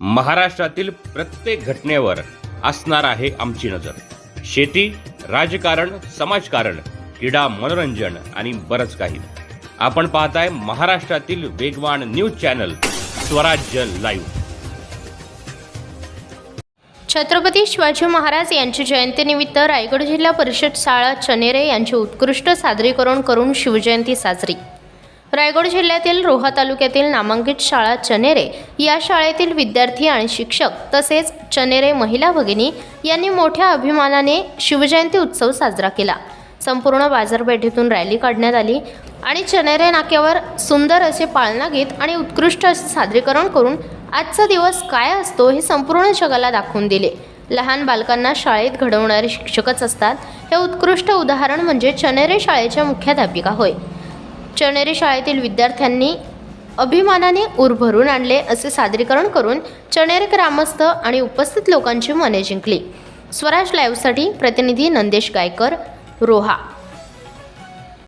महाराष्ट्रातील प्रत्येक घटनेवर असणार आहे आमची नजर. शेती राजकारण समाजकारण क्रीडा मनोरंजन आणि बरंच काही. आपण पाहताय महाराष्ट्रातील वेगवान news channel Swarajya live. Chhatrapati Shivaji Maharaj यांची जयंतीनिमित्त रायगड जिल्हा परिषद शाळा चनेरे यांचे उत्कृष्ट सादरीकरण करून शिवजयंती साजरी. रायगड जिल्ह्यातील रोहा तालुक्यातील नामांकित शाळा चनेरे या शाळेतील विद्यार्थी आणि शिक्षक तसेच चनेरे महिला भगिनी यांनी मोठ्या अभिमानाने शिवजयंती उत्सव साजरा केला. संपूर्ण बाजारपेठेतून रॅली काढण्यात आली आणि चनेरे नाक्यावर सुंदर असे पाळणा गीत आणि उत्कृष्ट असे सादरीकरण करून आजचा दिवस काय असतो हे संपूर्ण जगाला दाखवून दिले. लहान बालकांना शाळेत घडवणारे शिक्षकच असतात. हे उत्कृष्ट उदाहरण म्हणजे चनेरे शाळेच्या मुख्याध्यापिका होय. चणेरी शाळेतील विद्यार्थ्यांनी अभिमानाने उर भरून आणले असे सादरीकरण करून चणेर ग्रामस्थ आणि उपस्थित लोकांची मने जिंकली. स्वराज लाईव्हसाठी प्रतिनिधी नंदेश गायकर रोहा.